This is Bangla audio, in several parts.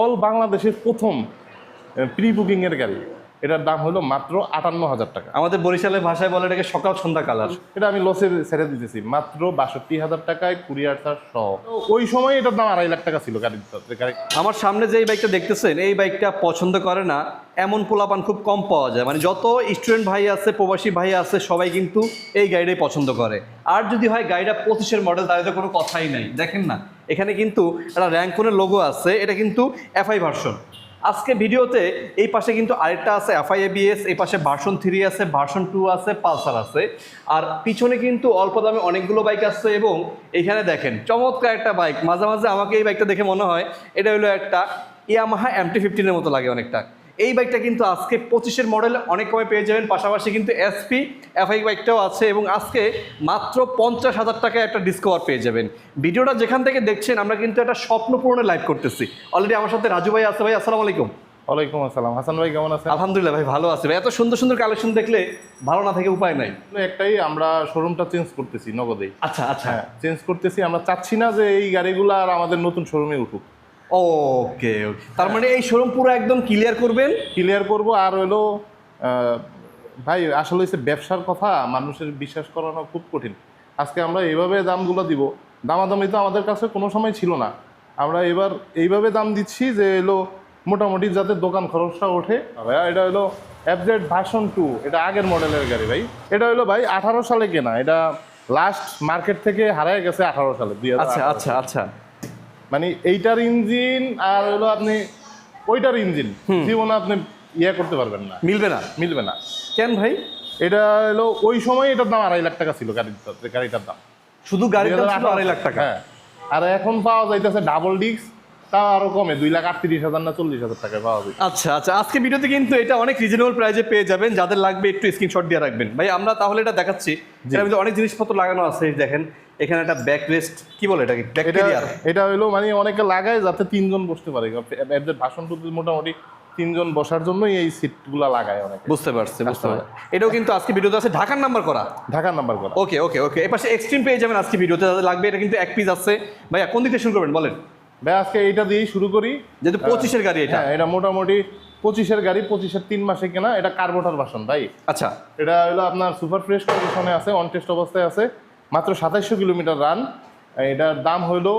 অল বাংলাদেশের প্রথম প্রি বুকিংয়ের গাড়ি। এটার দাম হলো মাত্র আটান্ন হাজার টাকা। আমাদের বরিশালের ভাষায় বলে এটাকে সকাল সন্ধ্যা কালার। এটা আমি লসে ছেড়ে দিতেছি। মাত্র বাষট্টি হাজার টাকায় কুরিয়ার চার্জ সহ। ওই সময় এটার দাম আড়াই লাখ টাকা ছিল গাড়ির গাড়ি আমার সামনে যে এই বাইকটা দেখতেছেন এই বাইকটা পছন্দ করে না এমন পোলাপান খুব কম পাওয়া যায়। মানে যত স্টুডেন্ট ভাই আছে প্রবাসী ভাই আছে সবাই কিন্তু এই গাড়িটাই পছন্দ করে। আর যদি হয় গাড়িটা পঁচিশের মডেল তাহলে তো কোনো কথাই নাই। দেখেন না এখানে কিন্তু একটা র্যাঙ্কনের লোগো আছে, এটা কিন্তু এফআই ভার্সন আজকে ভিডিওতে এই পাশে কিন্তু আরেকটা আছে এফআই এবিএস এই পাশে ভার্সন থ্রি আছে ভার্সন টু আছে পালসার আছে। আর পিছনে কিন্তু অল্প দামে অনেকগুলো বাইক আসছে এবং এখানে দেখেন, চমৎকার একটা বাইক মাঝে মাঝে আমাকে এই বাইকটা দেখে মনে হয়, এটা হলো একটা ইয়ামাহা এম টি ফিফটিনের মতো লাগে অনেকটা। এই বাইকটা কিন্তু আজকে পঁচিশের মডেলে অনেক কমে পেয়ে যাবেন। পাশাপাশি কিন্তু এসপি এফআই বাইকটাও আছে এবং আজকে মাত্র পঞ্চাশ হাজার টাকায় একটা ডিসকভার পেয়ে যাবেন। ভিডিওটা যেখান থেকে দেখছেন আমরা কিন্তু একটা স্বপ্ন পূরণে লাইভ করতেছি। অলরেডি আমার সাথে রাজু ভাই আছে। ভাই আসসালামু আলাইকুম। ওয়ালাইকুম আসসালাম। হাসান ভাই কেমন আছেন? আলহামদুলিল্লাহ ভাই ভালো আছে। ভাই এত সুন্দর সুন্দর কালেকশন দেখলে ভালো না থেকে উপায় নাই। একটাই আমরা শোরুমটা চেঞ্জ করতেছি নগদেই। আচ্ছা আচ্ছা। হ্যাঁ চেঞ্জ করতেছি। আমরা চাচ্ছি না যে এই গাড়িগুলো আর আমাদের নতুন শোরুমে উঠুক। ওকে ওকে তার মানে এই শোরুম পুরো একদম ক্লিয়ার করবেন? ক্লিয়ার করব আর হলো ভাই আসলে হচ্ছে ব্যবসার কথা মানুষের বিশ্বাস করানো খুব কঠিন। আজকে আমরা এইভাবে দামগুলো দিব। দামাদামি তো আমাদের কাছে কোনো সময় ছিল না। আমরা এবার এইভাবে দাম দিচ্ছি যে এলো মোটামুটি যাতে দোকান খরচটা ওঠে। ভাইয়া এটা হলো অ্যাপজেড ভার্সন টু এটা আগের মডেলের গাড়ি ভাই। এটা হলো ভাই আঠারো সালে কেনা। এটা লাস্ট মার্কেট থেকে হারায় গেছে আঠারো সালে দুই আচ্ছা আচ্ছা আচ্ছা। মানে এইটার ইঞ্জিন আর হলো আপনি ওইটার ইঞ্জিন জীবনে আপনি ইয়ে করতে পারবেন না। মিলবে না? মিলবে না। কেন ভাই? এটা হলো ওই সময় এটার দাম আড়াই লাখ টাকা ছিল গাড়ির গাড়িটার দাম। শুধু গাড়ির দাম ছিল আড়াই লাখ টাকা? হ্যাঁ। আর এখন পাওয়া যাইতেছে ডাবল ডিস্ক তা আরও কমে দুই লাখ আটত্রিশ হাজার না চল্লিশ হাজার টাকায় পাওয়া যায়। আচ্ছা আচ্ছা আজকে ভিডিওতে কিন্তু এটা অনেক রিজনেবল প্রাইসে পেয়ে যাবেন যাদের লাগবে একটু স্ক্রিনশট দিয়ে রাখবেন। ভাই আমরা তাহলে এটা দেখাচ্ছি। মধ্যে অনেক জিনিসপত্র লাগানো আছে দেখেন। এখানে একটা ব্যাক রেস্ট কি বলে এটাকে? এটা ব্যাকটেরিয়ার এটা হলো মানে অনেকে লাগায় যাতে তিনজন বসতে পারে। এদের ভাষণ মোটামুটি তিনজন বসার জন্যই এই সিটগুলা লাগায় অনেকে। বুঝতে পারছি বুঝতে পারছি। এটাও কিন্তু আজকে ভিডিওতে আছে ঢাকার নাম্বার করা। ঢাকার নাম্বার করা। ওকে ওকে ওকে এর পাশে এক্সট্রিম পেয়ে যাবেন আজকে ভিডিওতে যাদের লাগবে এটা কিন্তু এক পিস আছে। ভাইয়া কোন দিক শুরু করবেন বলেন। ভাই আজকে এইটা দিয়েই শুরু করি। যেহেতু পঁচিশের গাড়ি এটা। হ্যাঁ এটা মোটামুটি পঁচিশের গাড়ি পঁচিশের তিন মাসে কেনা। এটা কার্বোটার ভাষণ ভাই। আচ্ছা। এটা হলো আপনার সুপার ফ্রেশ কন্ডিশনে আছে অন টেস্ট অবস্থায় আছে। মাত্র সাতাইশশো কিলোমিটার রান এটার দাম হলো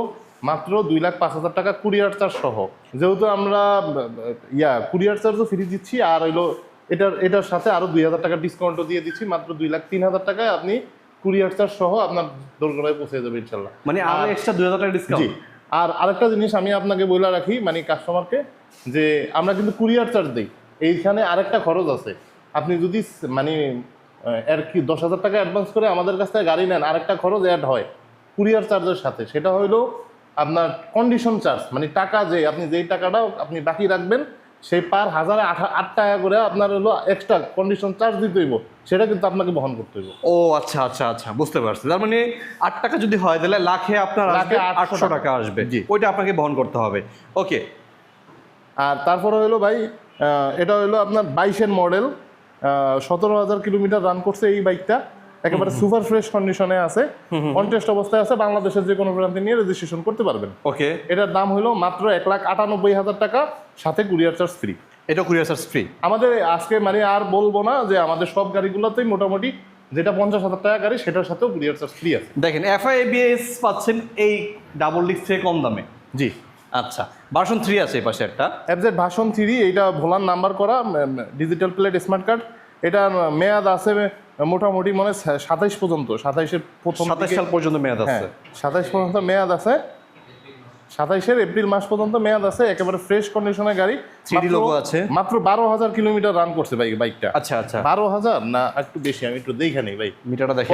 মাত্র দুই লাখ পাঁচ হাজার টাকা কুরিয়ার চার্জ সহ। যেহেতু আমরা ইয়া কুরিয়ার চার্জও ফ্রি দিচ্ছি আর হইল এটার এটার সাথে আরও দুই হাজার টাকা ডিসকাউন্টও দিয়ে দিচ্ছি মাত্র দুই লাখ তিন হাজার টাকায় আপনি কুরিয়ার চার্জ সহ আপনার দোরগোড়ায় পৌঁছে যাবে ইনশাল্লাহ। মানে আরও এক্সট্রা দুই হাজার টাকা ডিসকাউন্ট আর আরেকটা জিনিস আমি আপনাকে বলে রাখি মানে কাস্টমারকে যে আমরা কিন্তু কুরিয়ার চার্জ দিই। এইখানে আরেকটা খরচ আছে। আপনি যদি মানে আহ, এর কি দশ হাজার টাকা অ্যাডভান্স করে আমাদের কাছ থেকে গাড়ি নেন? আরেকটা খরচ অ্যাড হয় কুরিয়ার চার্জের সাথে। সেটা হইল আপনার কন্ডিশন চার্জ মানে টাকা যে আপনি যেই টাকাটা আপনি বাকি রাখবেন সেই পার হাজারে আট টাকা করে আপনার হলো এক্সট্রা কন্ডিশন চার্জ দিতে হইব। সেটা কিন্তু আপনাকে বহন করতে হইব। ও আচ্ছা আচ্ছা আচ্ছা বুঝতে পারছি। তার মানে আট টাকা যদি হয় তাহলে লাখে আপনার লাখে আসবে 800 আটশো টাকা। আসবে। জি। ওইটা আপনাকে বহন করতে হবে। ওকে। আর তারপরে হলো ভাই এটা হলো আপনার বাইশের মডেল সতেরো হাজার কিলোমিটার রান করছে এই বাইকটা একেবারে সুপার ফ্রেশ কন্ডিশনে আছে। কন্টেস্ট অবস্থায় আছে বাংলাদেশের যে কোনো প্রান্তে নিয়ে রেজিস্ট্রেশন করতে পারবেন। ওকে এটার দাম হলো মাত্র এক লাখ আটানব্বই হাজার টাকা সাথে কুরিয়ার চার্জ ফ্রি এটা কুরিয়ার চার্জ ফ্রি আমাদের আজকে মানে আর বলব না যে আমাদের সব গাড়িগুলোতেই মোটামুটি যেটা পঞ্চাশ হাজার টাকা গাড়ি সেটার সাথেও কুরিয়ার চার্জ ফ্রি আছে। দেখেন এফআই এবিএস পাচ্ছেন এই ডাবল ডিস্ক থেকে কম দামে। জি। আচ্ছা ভার্সন থ্রি আছে এই পাশে একটা। অ্যাপজেড ভাষণ থ্রি এইটা ভোলার নাম্বার করা ডিজিটাল প্লেট স্মার্ট কার্ড এটা মেয়াদ আছে মোটামুটি মানে সাতাইশ পর্যন্ত সাতাইশের প্রথম দিকে- সাল পর্যন্ত মেয়াদ আছে। হ্যাঁ সাতাইশ পর্যন্ত মেয়াদ আছে। সাতাইশের এপ্রিল মাস পর্যন্ত মেয়াদ আছে একেবারে ফ্রেশ কন্ডিশনের গাড়ি। 3D মাত্র- logo আছে। মাত্র বারো হাজার কিলোমিটার রান করছে বাইক বাইকটা আচ্ছা আচ্ছা। বারো হাজার? না একটু বেশি আমি একটু দেখে নেই ভাই। মিটারটা দেখে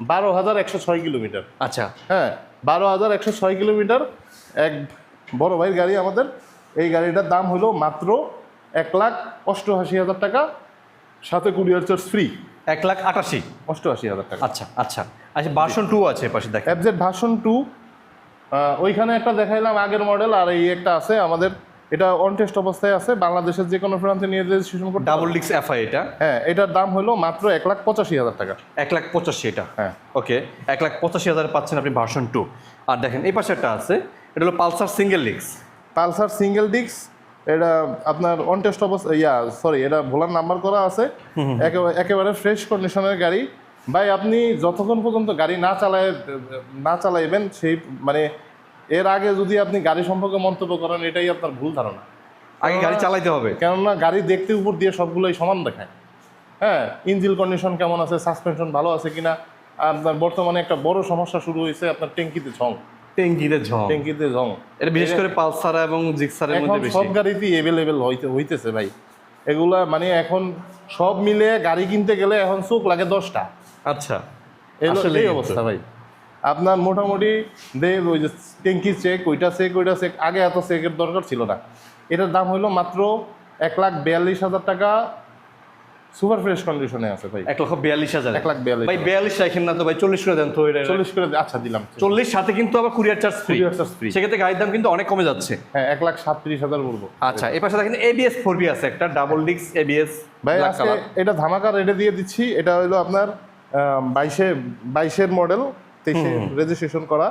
বারো হাজার একশো ছয় কিলোমিটার। আচ্ছা। হ্যাঁ বারো হাজার একশো ছয় কিলোমিটার। এক বড় ভাইয়ের গাড়ি আমাদের। এই গাড়িটার দাম হলো মাত্র এক লাখ অষ্টআশি হাজার টাকা। সাথে কুরিয়ার চার্জ ফ্রি এক লাখ আটাশি। অষ্টআশি হাজার টাকা। আচ্ছা আচ্ছা। আচ্ছা ভার্সন টু আছে পাশে দেখেন। অ্যাপজেড ভার্সন টু ওইখানে একটা দেখাইলাম আগের মডেল আর এই একটা আছে আমাদের। এটা অন টেস্ট অবস্থায় আছে বাংলাদেশের যে কোনো প্রান্তে নিয়ে রেজিস্ট্রেশন করতে ডাবল ডিক্স এফআই এটা। হ্যাঁ এটার দাম হলো মাত্র এক লাখ পঁচাশি হাজার টাকা। এক লাখ পঁচাশি এটা। হ্যাঁ। ওকে এক লাখ পঁচাশি হাজার পাচ্ছেন আপনি ভার্সন টু আর দেখেন এই পাশে একটা আছে। এটা হলো পালসার সিঙ্গেল লিক্স পালসার সিঙ্গেল ডিস্ক এটা আপনার অন টেস্ট অবস্থা ইয়া সরি এটা ভোলার নাম্বার করা আছে। একেবারে ফ্রেশ কন্ডিশনের গাড়ি। ভাই আপনি যতক্ষণ পর্যন্ত গাড়ি না চালায় না চালাইবেন সেই মানে এর আগে যদি আপনি গাড়ি সম্পর্কে মন্তব্য করেন এটাই আপনার ভুল ধারণা। আগে গাড়ি চালাইতে হবে। কেননা গাড়ি দেখতে উপর দিয়ে সবগুলোই সমান দেখায়। হ্যাঁ ইঞ্জিল কন্ডিশন কেমন আছে সাসপেনশন ভালো আছে কিনা আপনার বর্তমানে একটা বড় সমস্যা শুরু হয়েছে আপনার ট্যাঙ্কিতে ঝং। ট্যাঙ্কিতে ঝং। ট্যাঙ্কিতে ঝং। এটা বিশেষ করে পালসার এবং জিক্সারের মধ্যে বেশি। সব গাড়িতেই অ্যাভেলেবেল হইতে হইতেছে ভাই। এগুলা মানে এখন সব মিলে গাড়ি কিনতে গেলে এখন চোখ লাগে দশটা। আচ্ছা। এই অবস্থা ভাই। আপনার মোটামুটি দে ওই যে ট্যাঙ্কি চেক ওইটা চেক ওইটা চেক আগে এত চেকের দরকার ছিল না। এটার দাম হলো মাত্র এক লাখ বিয়াল্লিশ হাজার টাকা সুপার ফ্রেশ কন্ডিশনে আছে ভাই। এক লক্ষ বিয়াল্লিশ হাজার। এক লাখ বিয়াল্লিশ ভাই বিয়াল্লিশ রাখেন না তো ভাই চল্লিশ করে দেন তো এটা। চল্লিশ করে আচ্ছা দিলাম। চল্লিশ সাথে কিন্তু আবার courier charge free Courier charge free। সেক্ষেত্রে গাড়ির দাম কিন্তু অনেক কমে যাচ্ছে। হ্যাঁ এক লাখ সাতত্রিশ হাজার বলব। আচ্ছা এই পাশে দেখেন এবিএস ফোর বি আছে একটা ডাবল ডিক্স এবিএস ভাই আজকে এটা ধামাকা রেটে দিয়ে দিচ্ছি। এটা হলো আপনার বাইশে বাইশের মডেল তেইশে রেজিস্ট্রেশন করা।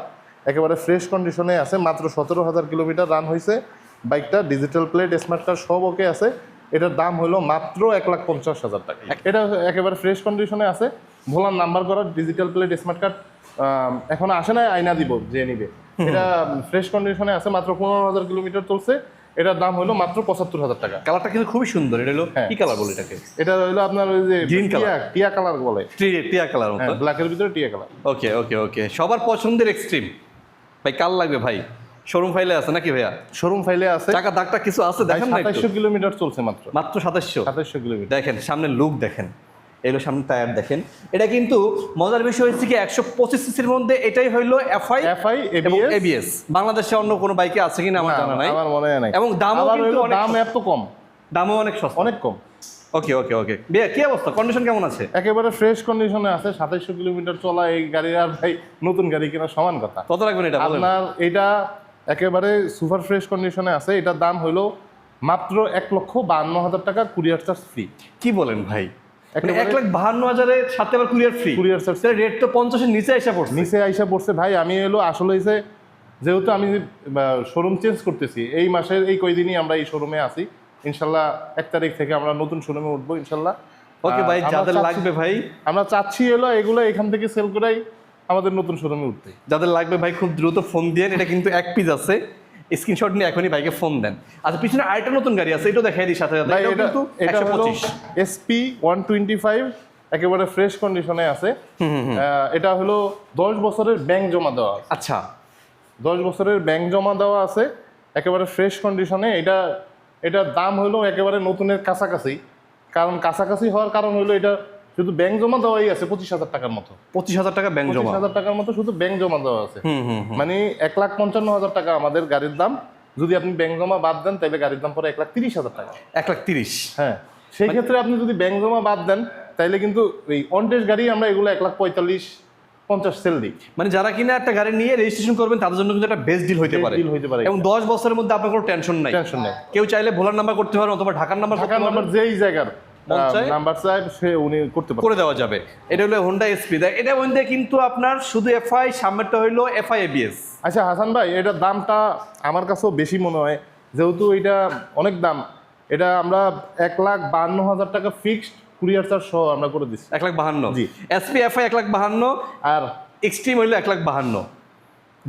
একেবারে ফ্রেশ কন্ডিশনে আছে মাত্র সতেরো হাজার কিলোমিটার রান হয়েছে বাইকটা ডিজিটাল প্লেট স্মার্ট কার্ড সব ওকে আছে। এটার দাম হলো মাত্র এক লাখ পঞ্চাশ হাজার টাকা। এটা একেবারে ফ্রেশ কন্ডিশনে আছে। ভোলার নাম্বার করা ডিজিটাল প্লেট স্মার্ট কার্ড এখন আসে না আয়না দিব যে নিবে। এটা ফ্রেশ কন্ডিশনে আছে মাত্র পনেরো হাজার কিলোমিটার চলছে। এটার দাম হলো মাত্র পঁচাত্তর হাজার টাকা। কালারটা কিন্তু খুবই সুন্দর এটা হলো হ্যাঁ। কি কালার বলে এটাকে? এটা হলো আপনার ওই যে Green color। টিয়া কালার বলে। টিয়া কালার ব্ল্যাকের ভিতরে টিয়া কালার ওকে ওকে ওকে সবার পছন্দের এক্সট্রিম ভাই কাল লাগবে ভাই? শোরুম ফাইলে আছে নাকি ভাইয়া? শোরুম ফাইলে আছে। চাকা দাগটা কিছু আছে? দেখেন না একটু? সাতাইশশো কিলোমিটার চলছে মাত্র। মাত্র সাতাশশো সাতাইশশো কিলোমিটার। দেখেন সামনে লুক দেখেন। এলো সামনে টায়ার দেখেন। এটা কিন্তু মজার বিষয় হচ্ছে কি একশো পঁচিশ সিসির মধ্যে এটাই হইল এফআই এফআই এবং এবিএস বাংলাদেশে অন্য কোনো বাইকে আছে কিনা আমার জানা নাই। আমার মনে হয় নাই। এবং দামও অনেক দাম এত কম। দামও অনেক সস্তা। অনেক কম। ওকে ওকে ওকে। ভাইয়া কি অবস্থা? কন্ডিশন কেমন আছে? একেবারে ফ্রেশ কন্ডিশনে আছে। সাতাইশশো কিলোমিটার চলা এই গাড়ির আর ভাই নতুন গাড়ি কেনা সমান কথা। কত রাখবেন এটা আপনার এটা একেবারে সুপার ফ্রেশ কন্ডিশনে আছে। এটার দাম হলো মাত্র এক লক্ষ বান্ন হাজার টাকা কুরিয়ার চার্জ ফ্রি কি বলেন ভাই? মানে এক লাখ বাহান্ন হাজারের সাথে আবার কুরিয়ার ফ্রি charge তাহলে রেট তো পঞ্চাশের নিচে এসে পড়ছে। নিচে আইসা পড়ছে। ভাই আমি এলো আসলে হয়েছে যেহেতু আমি শোরুম চেঞ্জ করতেছি এই মাসের এই কয়দিনই আমরা এই শোরুমে আছি। ইনশাল্লাহ এক তারিখ থেকে আমরা নতুন শোরুমে উঠবো ইনশাল্লাহ। ওকে ভাই যাদের লাগবে ভাই। আমরা চাচ্ছি এলো এগুলো এখান থেকে সেল করাই। আমাদের নতুন শোরুমে উঠতে। যাদের লাগবে ভাই খুব দ্রুত ফোন দিয়ে এটা কিন্তু এক পিস আছে। স্ক্রিনশট নিয়ে এখনই বাইকে ফোন দেন। আচ্ছা পিছনে আরেকটা নতুন গাড়ি আছে এটাও দেখাই দিই সাথে সাথে। এটা কিন্তু এটা একশো হলো পঁচিশ। এসপি ওয়ান টোয়েন্টি ফাইভ একেবারে ফ্রেশ কন্ডিশনে আছে। এটা হলো দশ বছরের ব্যাংক জমা দেওয়া আচ্ছা। দশ বছরের ব্যাংক জমা দেওয়া আছে একেবারে ফ্রেশ কন্ডিশনে এটা এটার দাম হলো একেবারে নতুনের কাছাকাছি। কারণ কাছাকাছি হওয়ার কারণ হলো এটা শুধু ব্যাংক জমা দেওয়াই আছে পঁচিশ হাজার টাকার মতো। পঁচিশ হাজার টাকা ব্যাংক জমা। হাজার টাকার মতো শুধু ব্যাংক জমা দেওয়া আছে। মানে এক লাখ পঞ্চান্ন হাজার টাকা আমাদের গাড়ির দাম। যদি আপনি ব্যাংক জমা বাদ দেন তাহলে গাড়ির দাম পরে এক লাখ তিরিশ হাজার টাকা। এক লাখ তিরিশ। হ্যাঁ সেই ক্ষেত্রে আপনি যদি ব্যাংক জমা বাদ দেন তাইলে কিন্তু এই অনটেস গাড়ি আমরা এগুলো এক লাখ পঁয়তাল্লিশ পঞ্চাশ সেল দিই। মানে যারা কিনা একটা গাড়ি নিয়ে রেজিস্ট্রেশন করবেন তাদের জন্য কিন্তু একটা বেস্ট ডিল হইতে পারে। হইতে পারে। এবং দশ বছরের মধ্যে আপনার কোনো টেনশন নাই। টেনশন নেই। কেউ চাইলে ভোলার নাম্বার করতে পারেন অথবা ঢাকার নাম্বার ঢাকার নাম্বার যেই জায়গার। মন? নাম্বার চাই সে উনি করতে পারে করে দেওয়া যাবে। এটা হলো হোন্ডা এসপি দেখ এটা মধ্যে কিন্তু আপনার শুধু এফআই সামনেরটা হইল এফআই এবিএস আচ্ছা হাসান ভাই এটার দামটা আমার কাছেও বেশি মনে হয়। যেহেতু এটা অনেক দাম এটা আমরা এক লাখ বান্ন হাজার টাকা ফিক্সড কুরিয়ার চার্জ সহ আমরা করে দিচ্ছি। এক লাখ বাহান্ন? জি। এসপি এফআই এক লাখ বাহান্ন আর এক্সট্রিম হইল এক লাখ বাহান্ন।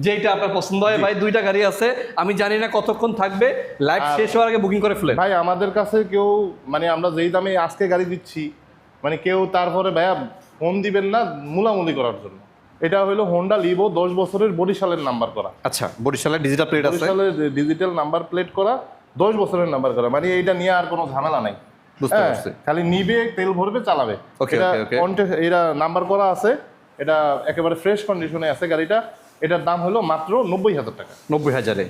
যেটা আপনার পছন্দ হয় ভাই দুইটা গাড়ি আছে। আমি জানি না কতক্ষণ থাকবে। লাইভ শেষ হওয়ার আগে বুকিং করে ফেলে ভাই আমাদের কাছে কেউ মানে আমরা যেই দামে আজকে গাড়ি দিচ্ছি মানে কেউ তারপরে ভাইয়া ফোন দিবেন না মুলামুলি করার জন্য। এটা হলো হোন্ডা লিভো দশ বছরের বরিশালের নাম্বার করা। আচ্ছা বরিশালের ডিজিটাল প্লেট আছে? বরিশালের ডিজিটাল নাম্বার প্লেট করা দশ বছরের নাম্বার করা। মানে এইটা নিয়ে আর কোনো ঝামেলা নাই। বুঝতে হ্যাঁ, পারছি। খালি নিবে তেল ভরবে চালাবে। এটা. এটা নাম্বার করা আছে। এটা একেবারে ফ্রেশ কন্ডিশনে আছে গাড়িটা। এটার দাম হলো মাত্র নব্বই হাজার টাকা। নব্বই হাজারে।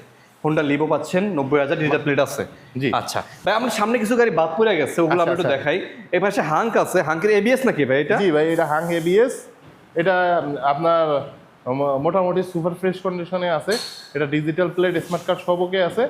হোন্ডা লিভো পাচ্ছেন নব্বই হাজার ডিজিটাল প্লেট আছে। জি। আচ্ছা ভাই আমার সামনে কিছু গাড়ি বাদ পড়ে গেছে ওগুলো আচ্ছা, আমি একটু আচ্ছা। দেখাই। এ পাশে হাঙ্ক আছে হাঙ্কের এবিএস নাকি ভাই এটা? জি ভাই এটা হাঙ্ক এবিএস এটা আপনার মোটামুটি সুপার ফ্রেশ কন্ডিশনে আছে। এটা ডিজিটাল প্লেট স্মার্ট কার্ড সবকে আছে।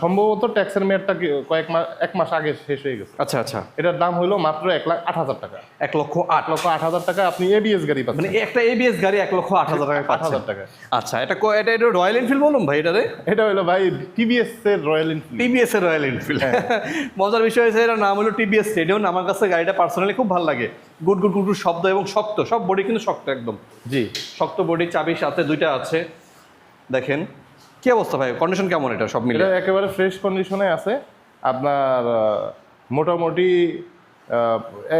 সম্ভবত ট্যাক্সের মেয়াদটা কয়েক মাস এক মাস আগে শেষ হয়ে গেছে। আচ্ছা আচ্ছা। এটার দাম হলো মাত্র এক লাখ আট হাজার টাকা। এক লক্ষ আট। লক্ষ আট হাজার টাকা আপনি এবিএস গাড়ি পাচ্ছেন। মানে একটা এবিএস গাড়ি এক লক্ষ আট হাজার টাকা আট হাজার টাকা আচ্ছা এটা এটা এটা রয়্যাল এনফিল্ড বলুন ভাই এটা রে এটা হলো ভাই টিভিএস এর রয়্যাল এনফিল্ড টিবিএস এর রয়্যাল এনফিল্ড মজার বিষয় হচ্ছে এটার নাম হলো টিবিএস স্টেডিয়াম আমার কাছে গাড়িটা পার্সোনালি খুব ভালো লাগে। গুড গুড গুড গুড শব্দ এবং শক্ত। সব বডি কিন্তু শক্ত একদম। জি। শক্ত বডি চাবির সাথে দুইটা আছে। দেখেন। কি অবস্থা ভাই? কন্ডিশন কেমন এটা সব মিলে এটা একেবারে ফ্রেশ কন্ডিশনে আছে। আপনার মোটামুটি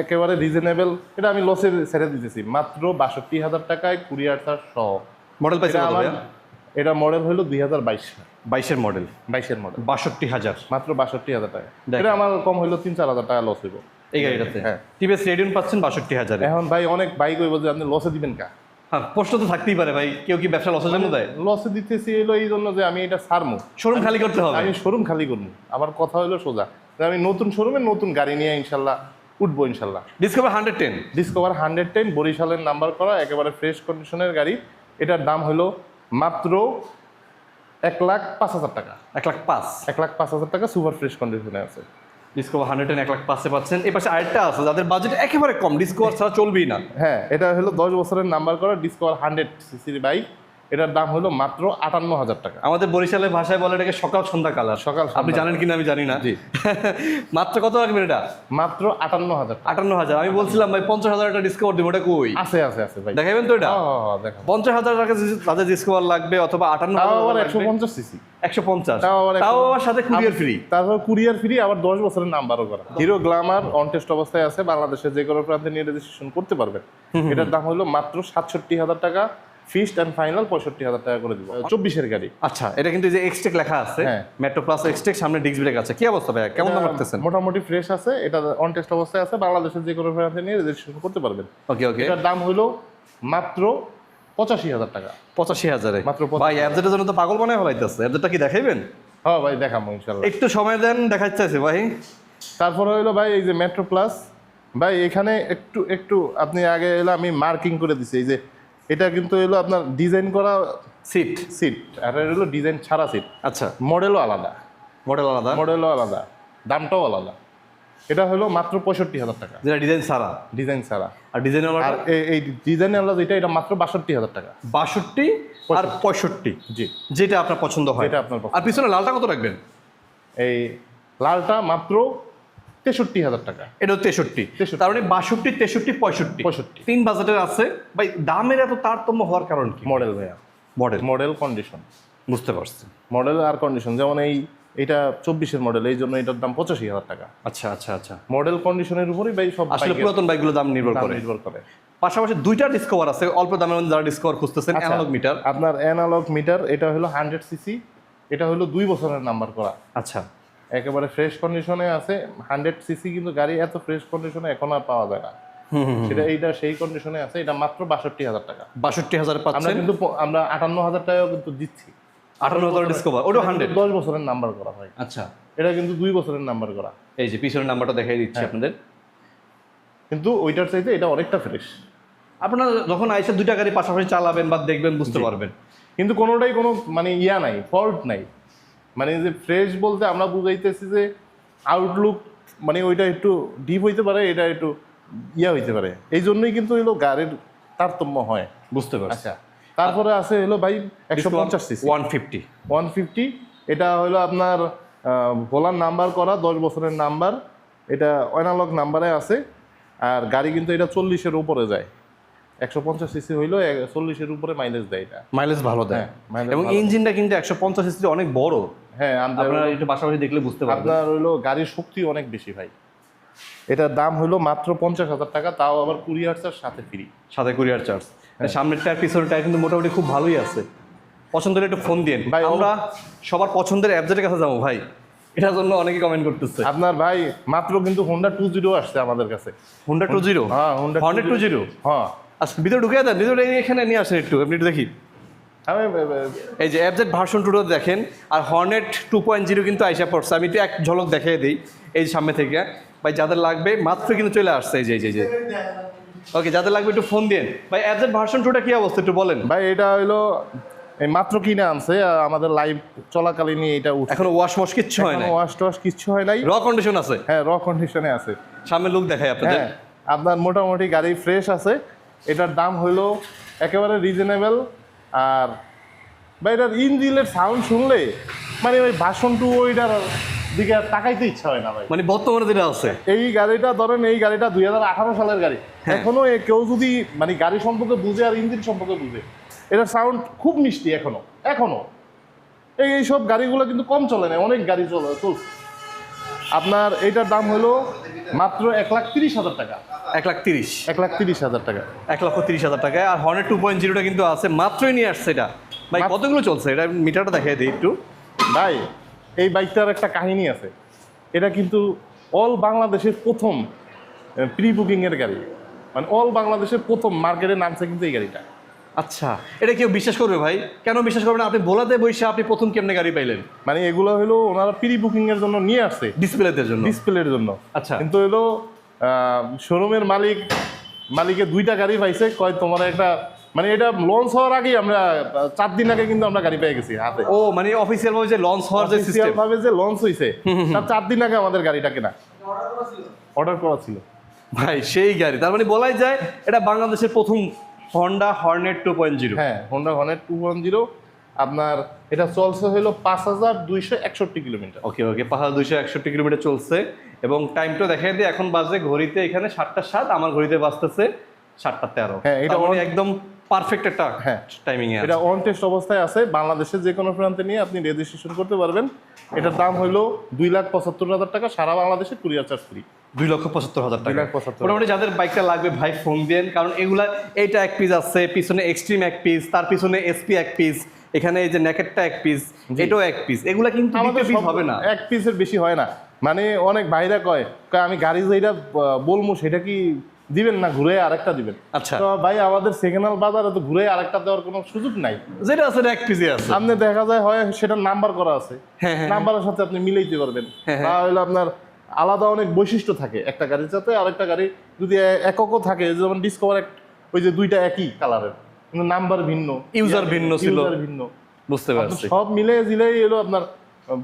একেবারে রিজনেবল এটা আমি লসে ছেড়ে দিতেছি। মাত্র বাষট্টি হাজার টাকায় কুরিয়ার চার্জ সহ। মডেল পাইছে এটা মডেল হলো দুই হাজার বাইশ। বাইশের মডেল বাইশের মডেল বাষট্টি হাজার। মাত্র বাষট্টি হাজার টাকা এটা আমার কম হইল তিন চার হাজার টাকা লস হইব। এই গাড়িটাতে? হ্যাঁ। টিভিএস রেডিয়ন পাচ্ছেন বাষট্টি হাজার। এখন ভাই অনেক বাইক হইব যে আপনি লসে দিবেন কা? হ্যাঁ প্রশ্ন তো থাকতেই পারে ভাই কেউ কি ব্যবসা লসের জন্য দেয়? লসে দিতেছি এলো এই জন্য যে আমি এটা ছাড়মু। শোরুম খালি করতে হবে। আমি শোরুম খালি করব আমার কথা হলো সোজা। আমি নতুন শোরুমে নতুন গাড়ি নিয়ে ইনশাল্লাহ উঠবো ইনশাল্লাহ। Discover hundred ten Discover hundred ten বরিশালের নাম্বার করা একেবারে ফ্রেশ কন্ডিশনের গাড়ি। এটার দাম হলো মাত্র এক লাখ পাঁচ হাজার টাকা। এক লাখ পাঁচ। এক লাখ পাঁচ হাজার টাকা সুপার ফ্রেশ কন্ডিশনে আছে। ডিসকভার হান্ড্রেড এক লাখ পাশে পাচ্ছেন। এই পাশে আরেকটা আছে যাদের বাজেট একেবারে কম ডিসকভার ছাড়া চলবেই না। হ্যাঁ এটা হলো দশ বছরের নাম্বার করা ডিসকভার হান্ড্রেড সিসির বাইক এটার দাম হলো মাত্র আটান্ন হাজার টাকা। আমাদের বরিশালের ভাষায় বলে এটাকে সকাল সন্ধ্যা কালার সকাল আপনি জানেন কিনা আমি জানি না। জি। মাত্র কত রাখবেন এটা? মাত্র আটান্ন হাজার আটান্ন হাজার। আমি বলছিলাম ভাই পঞ্চাশ হাজার একটা ডিসকভার দিব ওটা কই? আছে আছে আছে ভাই। দেখাবেন তো এটা? হ্যাঁ, হ্যাঁ, হ্যাঁ। পঞ্চাশ হাজার টাকা তাদের ডিসকভার লাগবে অথবা আটান্ন হাজার একশো পঞ্চাশ সিসি একশো পঞ্চাশ। তাও আবার সাথে কুরিয়ার ফ্রি। তারপর কুরিয়ার ফ্রি আবার দশ বছরের নাম্বারও করা। হিরো গ্লামার অনটেস্ট অবস্থায় আছে বাংলাদেশে যে কোনো প্রান্তে নিয়ে রেজিস্ট্রেশন করতে পারবেন। এটার দাম হলো মাত্র সাতষট্টি হাজার টাকা ফিক্সড অ্যান্ড ফাইনাল পঁয়ষট্টি হাজার টাকা করে দিব। চব্বিশের গাড়ি। আচ্ছা এটা কিন্তু যে এক্সটেক লেখা আছে হ্যাঁ। মেট্রো প্লাস এক্সটেক সামনে ডিস্ক ব্রেক আছে। কি অবস্থা ভাই কেমন দাম রাখতেছেন? মোটামুটি ফ্রেশ আছে এটা অন টেস্ট অবস্থায় আছে বাংলাদেশের যে কোনো প্রান্তে নিয়ে রেজিস্ট্রেশন করতে পারবেন। ওকে ওকে এটার দাম হলো মাত্র পঁচাশি হাজার টাকা। পঁচাশি হাজারে? মাত্র। ভাই অ্যাপজেটের জন্য তো পাগল বানায় ফেলাইতেছে। অ্যাপজেটটা কি দেখাইবেন? হ্যাঁ ভাই দেখাবো ইনশাল্লাহ। একটু সময় দেন দেখাইতে চাইছে ভাই। তারপরে হলো ভাই এই যে মেট্রো প্লাস ভাই এখানে একটু একটু আপনি আগে এলো আমি মার্কিং করে দিছি। এই যে এটা কিন্তু এলো আপনার ডিজাইন করা সিট সিট আর এটা হলো ডিজাইন ছাড়া সিট আচ্ছা। মডেলও আলাদা। মডেল আলাদা। মডেলও আলাদা। দামটাও আলাদা। এটা হলো মাত্র পঁয়ষট্টি হাজার টাকা। যেটা ডিজাইন সারা। ডিজাইন ছাড়া আর ডিজাইন আর এই ডিজাইন আলাদা যেটা এটা মাত্র বাষট্টি হাজার টাকা। বাষট্টি আর পঁয়ষট্টি। জি। যেটা আপনার পছন্দ হয়। এটা আপনার আর পিছনে লালটা কত রাখবেন? এই লালটা মাত্র তেষট্টি হাজার টাকা। এটা তেষট্টি। 63 তার মানে বাষট্টি তেষট্টি পঁয়ষট্টি। 65 তিন বাজেটের আছে। ভাই দামের এত তারতম্য হওয়ার কারণ কি? মডেল ভাইয়া। মডেল। মডেল কন্ডিশন বুঝতে পারছি। মডেল আর কন্ডিশন যেমন এই এটা চব্বিশের মডেল এই জন্য এটার দাম পঁচাশি হাজার টাকা। আচ্ছা আচ্ছা আচ্ছা। মডেল কন্ডিশনের উপরই ভাই সব আসলে পুরাতন বাইকগুলো দাম নির্ভর করে। নির্ভর করে। পাশাপাশি দুইটা ডিসকভার আছে অল্প দামের মধ্যে যারা ডিসকভার খুঁজতেছেন আচ্ছা, অ্যানালগ মিটার আপনার অ্যানালগ মিটার এটা হলো হান্ড্রেড সিসি এটা হলো দুই বছরের নাম্বার করা। আচ্ছা। একেবারে ফ্রেশ কন্ডিশনে আছে হান্ড্রেড সিসি কিন্তু গাড়ি এত ফ্রেশ কন্ডিশনে এখন আর পাওয়া যায় না। সেটা এইটা সেই কন্ডিশনে আছে এটা মাত্র বাষট্টি হাজার টাকা। বাষট্টি হাজার আমরা কিন্তু আমরা আটান্ন হাজার টাকাও কিন্তু দিচ্ছি। আঠারো হাজার ডিসকভার ওটা হান্ড্রেড দশ বছরের নাম্বার করা হয়। আচ্ছা। এটা কিন্তু দুই বছরের নাম্বার করা। এই যে পিছনের নাম্বারটা দেখাই দিচ্ছি হ্যাঁ। আপনাদের। কিন্তু ওইটার চাইতে এটা অনেকটা ফ্রেশ আপনারা যখন আইসে দুইটা গাড়ি পাশাপাশি চালাবেন বা দেখবেন বুঝতে পারবেন। কিন্তু কোনোটাই কোনো মানে ইয়া নাই ফল্ট নাই। মানে যে ফ্রেশ বলতে আমরা বুঝাইতেছি যে আউটলুক মানে ওইটা একটু ডিপ হইতে পারে এটা একটু ইয়া হইতে পারে। এই জন্যই কিন্তু হলো গাড়ির তারতম্য হয় বুঝতে পারছি। আচ্ছা। তারপরে আছে হলো ভাই একশো পঞ্চাশ CC one fifty one fifty এটা হলো আপনার ভোলার নাম্বার করা দশ বছরের নাম্বার। এটা অ্যানালগ নাম্বারে আছে। আর গাড়ি কিন্তু এটা চল্লিশের উপরে যায়। একশো পঞ্চাশ সিসি হইল চল্লিশের উপরে মাইলেজ দেয় এটা। মাইলেজ ভালো দেয়। হ্যাঁ, এবং ইঞ্জিনটা কিন্তু একশো পঞ্চাশ সিসি অনেক বড়। হ্যাঁ আপনারা একটু পাশাপাশি দেখলে বুঝতে পারবেন। আপনার হইল গাড়ির শক্তি অনেক বেশি ভাই। এটার দাম হইল মাত্র পঞ্চাশ হাজার টাকা তাও আবার কুরিয়ার চার্জ সাথে ফ্রি সাথে কুরিয়ার চার্জ। সামনের টায়ার পিছনের টায়ার কিন্তু মোটামুটি খুব ভালোই আছে। পছন্দ হলে একটু ফোন দিন ভাই, আমরা সবার পছন্দের অ্যাপজেটের কাছে যাব ভাই। এটার জন্য অনেকে কমেন্ট করতেছে। আপনার ভাই মাত্র কিন্তু হোন্ডা টু জিরো আসছে আমাদের কাছে। হোন্ডা টু জিরো হ্যাঁ হোন্ডা হন্ড্রেড টু জিরো হ্যাঁ। আচ্ছা ভিতরে ঢুকে দেন ভিতরে এখানে নিয়ে আসেন একটু আপনি একটু দেখি। আমি এই যে অ্যাপজেট ভার্সন টুটা দেখেন আর হর্নেট টু পয়েন্ট জিরো কিন্তু আইসা পড়ছে। আমি একটু এক ঝলক দেখিয়ে দিই এই সামনে থেকে। ভাই যাদের লাগবে মাত্র কিন্তু চলে আসছে এই যে এই যে, এই যে। ওকে যাদের লাগবে একটু ফোন দিন ভাই অ্যাপজেট ভার্সন টুটা কি অবস্থা একটু বলেন। ভাই এটা হইল এই মাত্র কিনে আনছে আমাদের লাইভ চলাকালীনই এটা উঠছে। এখনও ওয়াশ মশ কিচ্ছু হয় না ওয়াশ টোয়াশ কিচ্ছু হয় নাই। র কন্ডিশন আছে? হ্যাঁ র কন্ডিশনে আছে। সামনে লুক দেখাই আপনাদের। হ্যাঁ আপনার মোটামুটি গাড়ি ফ্রেশ আছে। এটার দাম হইল একেবারে রিজনেবল আর বা এটার ইঞ্জিনের সাউন্ড শুনলে মানে ওই ভাষণ টু ওইটার দিকে তাকাইতে ইচ্ছা হয় না ভাই। মানে বর্তমানে যেটা আছে। এই গাড়িটা ধরেন এই গাড়িটা দুই হাজার আঠারো সালের গাড়ি। হ্যাঁ। এখনও কেউ যদি মানে গাড়ি সম্পর্কে বুঝে আর ইঞ্জিন সম্পর্কে বুঝে এটার সাউন্ড খুব মিষ্টি এখনও এখনও। এই এইসব গাড়িগুলো কিন্তু কম চলে না অনেক গাড়ি চলে চলছে। আপনার এইটার দাম হলো মাত্র এক লাখ তিরিশ হাজার টাকা। এক লাখ তিরিশ। এক লাখ তিরিশ হাজার টাকা। এক লক্ষ তিরিশ হাজার টাকা। আর হর্নের টু পয়েন্ট জিরোটা কিন্তু আছে মাত্রই নিয়ে আসছে এটা। ভাই কতগুলো চলছে? এটা মিটারটা দেখাই দিই একটু। ভাই এই বাইকটার একটা কাহিনী আছে। এটা কিন্তু অল বাংলাদেশের প্রথম প্রি বুকিংয়ের গাড়ি। মানে অল বাংলাদেশের প্রথম মার্কেটে নামছে কিন্তু এই গাড়িটা। আচ্ছা এটা কেউ বিশ্বাস করবে ভাই? কেন বিশ্বাস করবে না? আপনি বোলাতে বসে আপনি প্রথম কেমনে গাড়ি পাইলেন? মানে এগুলো হলো ওনারা প্রি বুকিংয়ের জন্য নিয়ে আসছে। ডিসপ্লেতে জন্য? ডিসপ্লের জন্য। আচ্ছা। কিন্তু হলো শোরুমের মালিক মালিকে দুইটা গাড়ি পাইছে কয় তোমার একটা মানে এটা লঞ্চ হওয়ার আগেই আমরা চার দিন আগে কিন্তু আমরা গাড়ি পেয়ে গেছি হাতে। ও মানে অফিসিয়াল ভাবে যে লঞ্চ হওয়ার যে সিস্টেম ভাবে যে লঞ্চ হয়েছে তার চার দিন আগে আমাদের গাড়িটা কেনা। অর্ডার করা ছিল। ভাই সেই গাড়ি। তার মানে বলাই যায় এটা বাংলাদেশের প্রথম Honda Hornet two point zero হ্যাঁ Honda Hornet two one zero আপনার এটা চলছে হলো পাঁচ হাজার দুইশো একষট্টি কিলোমিটার। ওকে ওকে পাহাড় দুইশো একষট্টি কিলোমিটার চলছে। এবং টাইমটা দেখাই দিয়ে এখন বাজে ঘড়িতে এখানে সাতটা সাত আমার ঘড়িতে বাজতেছে সাতটা তেরো। হ্যাঁ, এটা মানে একদম পারফেক্ট একটা হ্যাঁ। টাইমিং এ এটা অন টেস্ট অবস্থায় আছে। বাংলাদেশের যে কোনো প্রান্তে নিয়ে আপনি রেজিস্ট্রেশন করতে পারবেন। এটার দাম হলো দুই লাখ পঁচাত্তর হাজার টাকা। সারা বাংলাদেশে কুরিয়ার চার্জ ফ্রি দুই লক্ষ পঁচাত্তর হাজার টাকা। মোটামুটি যাদের বাইকটা লাগবে ভাই ফোন দেন কারণ এগুলা এইটা এক পিস আছে পিছনে এক্সট্রিম এক পিস তার পিছনে এসপি এক পিস এখানে এই যে নেকেটটা এক পিস এটাও এক পিস এগুলা কিন্তু আমাদের পিস হবে না। এক পিসের বেশি হয় না। মানে অনেক ভাইরা কয় কয় আমি গাড়ি যেটা বলব সেটা কি দিবেন না ঘুরে আরেকটা দিবেন। আচ্ছা। তো ভাই আমাদের সেকেন্ড বাজারে তো ঘুরে আরেকটা দেওয়ার কোনো সুযোগ নাই। যেটা আছে এক পিসে আছে। আপনি দেখা যায় হয় সেটা নাম্বার করা আছে। হ্যাঁ, হ্যাঁ, নাম্বারের সাথে আপনি মিলাইতে পারবেন। হ্যাঁ, বা হলো আপনার আলাদা অনেক বৈশিষ্ট্য থাকে একটা গাড়ির সাথে আরেকটা গাড়ি যদি এককও থাকে যেমন ডিসকভার এক ওই যে দুইটা একই কালারের কিন্তু নাম্বার ভিন্ন। ইউজার ভিন্ন ছিল। ভিন্ন। বুঝতে পারছি। সব মিলে জিলেই এলো আপনার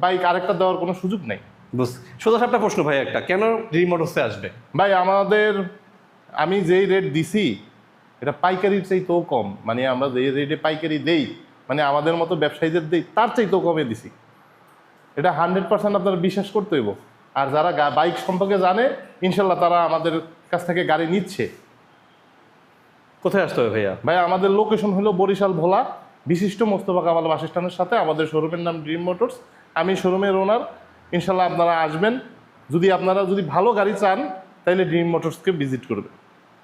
বাইক আরেকটা দেওয়ার কোনো সুযোগ নাই। বুঝ সোজা সাপটা প্রশ্ন ভাই একটা কেন রিমোটসে আসবে? ভাই আমাদের আমি যেই রেট দিছি এটা পাইকারির চাইতেও কম। মানে আমরা যেই রেটে পাইকারি দেই মানে আমাদের মতো ব্যবসায়ীদের দেই তার চাইতেও কমে দিছি। এটা হান্ড্রেড পার্সেন্ট আপনারা বিশ্বাস করতে হইব। আর যারা বাইক সম্পর্কে জানে ইনশাল্লাহ তারা আমাদের কাছ থেকে গাড়ি নিচ্ছে। কোথায় আসতে হবে ভাইয়া? ভাই আমাদের লোকেশন হলো বরিশাল ভোলা। বিশিষ্ট মোস্তফা কামাল বাসস্থানের সাথে আমাদের শোরুমের নাম ড্রিম মোটরস আমি শোরুমের ওনার ইনশাল্লাহ আপনারা আসবেন। যদি আপনারা যদি ভালো গাড়ি চান তাহলে ড্রিম মোটরসকে ভিজিট করবেন।